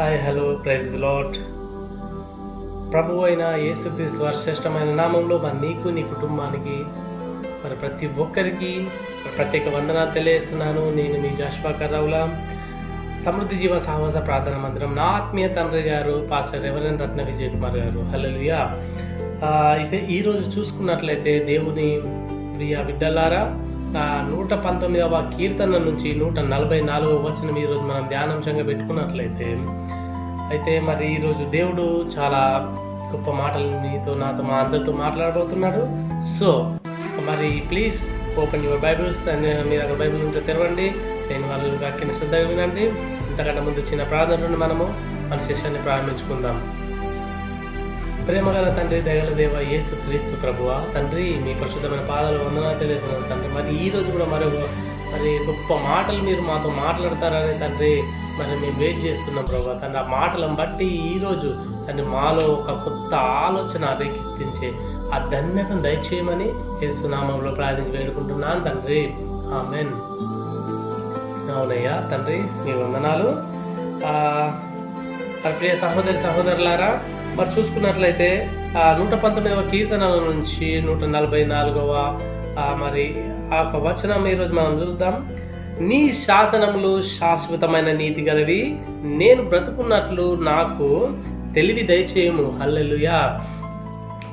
Hi hello praise lot ప్రభు అయిన యేసుక్రీస్తు వారి శ్రేష్టమైన నామంలో మరి నీకు నీ కుటుంబానికి మరి ప్రతి ఒక్కరికి ప్రత్యేక వందన తెలియజేస్తున్నాను. నేను మీ జాష్వాకర్రావులా సమృద్ధి జీవ సాహస ప్రార్థన మందిరం నా ఆత్మీయ తండ్రి గారు pastor reverend Ratna Vijay Kumar garu hello అయితే ఈరోజు చూసుకున్నట్లయితే దేవుని ప్రియ బిడ్డలారా నూట పంతొమ్మిదవ కీర్తన నుంచి నూట నలభై నాలుగవ వచనం ఈరోజు మనం ధ్యానాంశంగా పెట్టుకున్నట్లయితే అయితే మరి ఈరోజు దేవుడు చాలా గొప్ప మాటలు మీతో నాతో మా అందరితో మాట్లాడబోతున్నాడు. సో మరి please open your bibles and మీరు అక్కడ బైబిల్ ఉంటే తెరవండి. నేను వాళ్ళు వాక్యాన్ని శ్రద్ధగా వినండి. ఇంతకంటే ముందు చిన్న ప్రార్థనలను మనము మన శిష్యాన్ని ప్రారంభించుకుందాం. ప్రేమగల తండ్రి దయగల దేవ యేసు క్రీస్తు ప్రభువ తండ్రి మీ పరిశుద్ధమైన పాదాలు వందనాలు తెలియజేస్తున్నారు తండ్రి. మరి ఈ రోజు కూడా మరొక మరి గొప్ప మాటలు మీరు మాతో మాట్లాడతారని తండ్రి మరి మేము వెయిట్ చేస్తున్నాం ప్రభు. తండ్రి ఆ మాటలను బట్టి ఈరోజు తండ్రి మాలో ఒక కొత్త ఆలోచన రేకెత్తించే ఆ ధన్యతను దయచేయమని యేసునామంలో ప్రార్థించి వేడుకుంటున్నాను తండ్రి. ఆమెన్. అవునయ్యా తండ్రి మీ వందనాలు. ప్రియ సహోదరి సహోదరులారా మరి చూసుకున్నట్లయితే నూట పంతొమ్మిదవ కీర్తనల నుంచి నూట నలభై నాలుగవ మరి ఆ యొక్క వచనం ఈరోజు మనం చూద్దాం. నీ శాసనములు శాశ్వతమైన నీతి గలవి నేను బ్రతుకున్నట్లు నాకు తెలివి దయచేయము. హల్లెలుయా.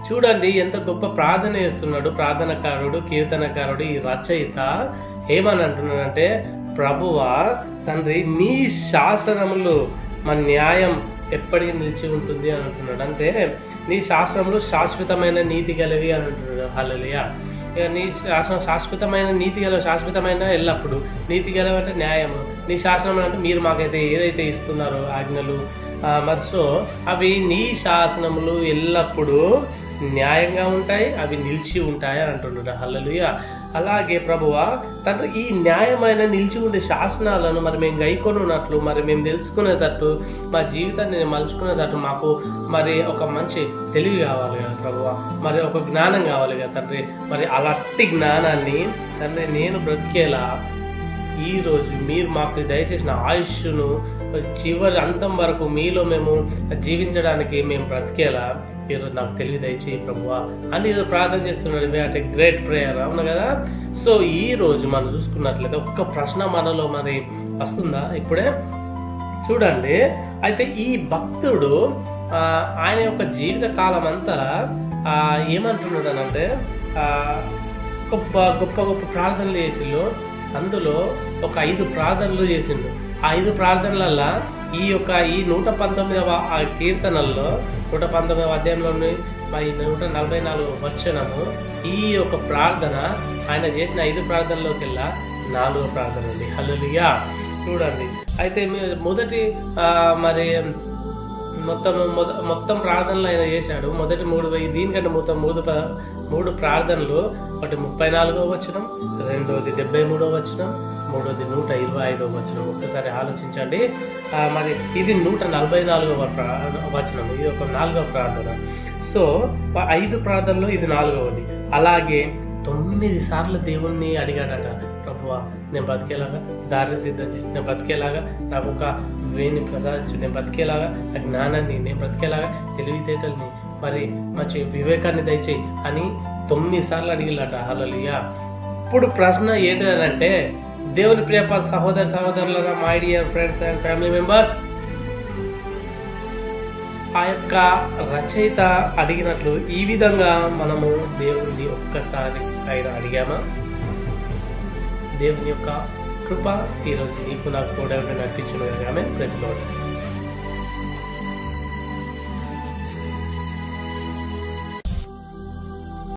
చూడండి ఎంత గొప్ప ప్రార్థన చేస్తున్నాడు ప్రార్థనకారుడు కీర్తనకారుడు ఈ రచయిత. ఏమని అంటున్నాడంటే ప్రభువా తండ్రి నీ శాసనములు మన న్యాయం ఎప్పటికీ నిలిచి ఉంటుంది అని అంటున్నాడు. అంటే నీ శాస్త్రంలో శాశ్వతమైన నీతి గలవి అని అంటున్నాడు. హల్లెలూయా. ఇక నీ శాసనం శాశ్వతమైన నీతి గల శాశ్వతమైన ఎల్లప్పుడు నీతి గలవి అంటే న్యాయము. నీ శాస్త్రం అంటే మీరు మాకైతే ఏదైతే ఇస్తున్నారో ఆజ్ఞలు మరి సో అవి నీ శాసనములు ఎల్లప్పుడూ న్యాయంగా ఉంటాయి అవి నిలిచి ఉంటాయి అని అంటున్నాడు. హల్లలుయ అలాగే ప్రభువ తండ్రి ఈ న్యాయమైన నిలిచి ఉండే శాసనాలను మరి మేము గైకొనున్నట్లు మరి మేము తెలుసుకునేటట్టు మా జీవితాన్ని మలుచుకునేటట్టు మాకు మరి ఒక మంచి తెలివి కావాలి కదా ప్రభువ. మరి ఒక జ్ఞానం కావాలి కదా తండ్రి. మరి అలాంటి జ్ఞానాన్ని తండ్రి నేను బ్రతికేలా ఈ రోజు మీరు మాకు దయచేసిన ఆయుష్ను చివరి అంతం వరకు మీలో మేము జీవించడానికి మేము బ్రతికేలా? ఈరోజు నాకు తెలివి దయచేయి ప్రభువా అని ఈరోజు ప్రార్థన చేస్తున్నాడు. అంటే గ్రేట్ ప్రేయర్ అవును కదా? సో ఈ రోజు మనం చూసుకున్నట్లయితే ఒక్క ప్రశ్న మనలో మరి వస్తుందా ఇప్పుడే? చూడండి. అయితే ఈ భక్తుడు ఆయన యొక్క జీవిత కాలం అంతా ఏమంటున్నాడు అంటే గొప్ప గొప్ప గొప్ప ప్రార్థనలు చేసిండు. అందులో ఒక ఐదు ప్రార్థనలు చేసిండు. ఐదు ప్రార్థనలల్లా ఈ యొక్క ఈ నూట పంతొమ్మిదవ ఆ కీర్తనల్లో నూట పంతొమ్మిదవ అధ్యాయంలోని మరి నూట నలభై నాలుగు వచనము ఈ యొక్క ప్రార్థన ఆయన చేసిన ఐదు ప్రార్థనలోకి వెళ్ళా నాలుగో ప్రార్థన ఉంది. హల్లెలూయా. చూడండి. అయితే మొదటి మరి మొత్తం మొద మొత్తం ప్రార్థనలు ఆయన చేశాడు. మొదటి మూడు వెయ్యి దీనికంటే మొత్తం మూడు ప్ర- మూడు ప్రార్థనలు. ఒకటి ముప్పై నాలుగో వచనం రెండోది డెబ్బై మూడో వచనం మూడోది నూట ఇరవై ఐదో వచనం. ఒక్కసారి ఆలోచించండి. మరి ఇది నూట నలభై నాలుగవ ప్రా- వచనం ఇది ఒక నాలుగవ ప్రార్థన. సో ఐదు ప్రార్థనలో ఇది నాలుగవది. అలాగే తొమ్మిది సార్లు దేవుణ్ణి అడిగాడట. ప్రభువా నేను బ్రతికేలాగా దారి సిద్ధం చేసి నేను బ్రతికేలాగా నాకు ఒక వేణి ప్రసాదించు. నేను బ్రతికేలాగా నా జ్ఞానాన్ని నేను బ్రతికేలాగా తెలివితేటల్ని మరి మంచి వివేకాన్ని దయచేయి అని తొమ్మిది సార్లు అడిగిలాట. హలలియా ఇప్పుడు ప్రశ్న ఏంటంటే దేవుని ప్రియ సహోదర సహోదరులరా my dear friends and family members ఆ యొక్క రచయిత అడిగినట్లు ఈ విధంగా మనము దేవుని ఒక్కసారి ఆయన అడిగామా? దేవుని యొక్క కృప ఈరోజు నీకు నాకు కూడా నడిపించిన ఆమె ప్రతిలో